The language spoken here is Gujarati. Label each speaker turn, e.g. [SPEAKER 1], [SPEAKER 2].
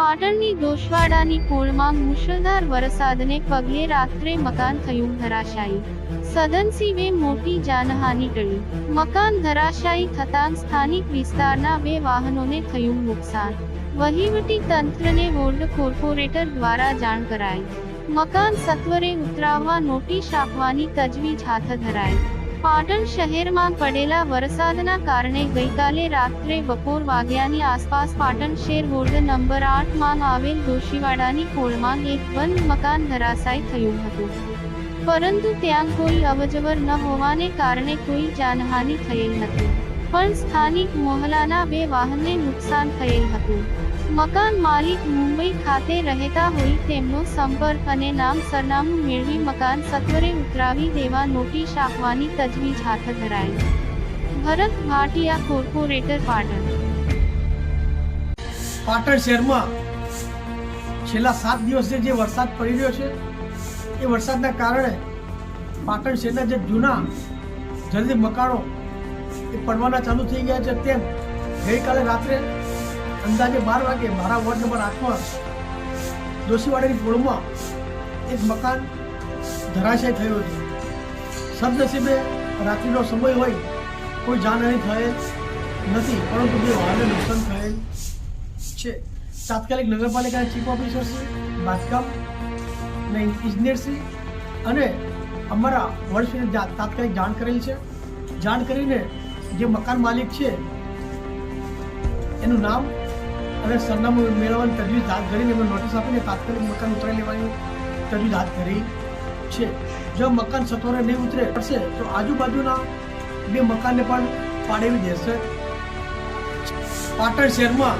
[SPEAKER 1] પાટણની દોશવાડાની પોળમાં મુશળધાર વરસાદને પગલે રાત્રે મકાન થયું ધરાશાયી. સદનસીબે મોટી જાનહાનિ ટળી. મકાન ધરાશાયી થતાં સ્થાનિક વિસ્તારના બે વાહનોને થયું નુકસાન. વહીવટી તંત્રને વોર્ડ કોર્પોરેટર દ્વારા જાણ કરાઈ. મકાન સત્વરે ઉતરાવવા નોટિસ આપવાની તજવીજ હાથ ધરાઈ. પાટણ શહેરમાં પડેલા વરસાદના કારણે ગઈકાલે રાત્રે બપોર વાગ્યાની આસપાસ પાટણ શેર વોર્ડ નંબર આઠમાં આવેલ દોશીવાડાની કોળમાં એક બંધ મકાન ધરાશાય થયું હતું. પરંતુ ત્યાં કોઈ અવજવર ન હોવાને કારણે કોઈ જાનહાનિ થયેલ નથી. પણ સ્થાનિક મોહલાના બે વાહનને નુકસાન થયેલ હતું. મકાન માલિક મુંબઈ ખાતે રહેતા હોય તેમનો સંપર્ક અને નામ સરનામું મેળવી મકાન સત્વરે ઉતરાવી દેવા નોટિસ આપવાની તજવીજ હાથ ધરાઈ. ભરત ભાટિયા, કોર્પોરેટર, પાટણ.
[SPEAKER 2] પાટણ શહેરમાં છેલ્લા સાત દિવસથી જે વરસાદ પડી રહ્યો છે, એ વરસાદના કારણે પાટણ શહેરના જે જૂના જલ્દી મકાનો એ પડવાના ચાલુ થઈ ગયા છે. તેમ ગઈકાલે રાત્રે અંદાજે બાર વાગે મારા વોર્ડ નંબર આઠમાં દોશીવાડાની પોળમાં એક મકાન ધરાશય થયું હતું. સદનસીબે રાત્રિનો સમય હોય, કોઈ જાનહાની થયેલ નથી, પરંતુ બે વાહનને નુકસાન થયેલ છે. તાત્કાલિક નગરપાલિકાના ચીફ ઓફિસર શ્રી બાંધકામ અને ઇજનેરશ્રી અને અમારા વર્ષને તાત્કાલિક જાણ કરેલ છે. જાણ કરીને જે મકાન માલિક છે, એનું નામ અને સરનામું મેળવવાની તજવીજ હાથ ધરીને એમને નોટિસ આપીને તાત્કાલિક મકાન ઉતરાઈ લેવાની તજવીજ હાથ ધરી છે. જો મકાન સત્વરે નહીં ઉતરે, પડશે, તો આજુબાજુના બે મકાનને પણ પાડેવી દેશે પાટણ શહેરમાં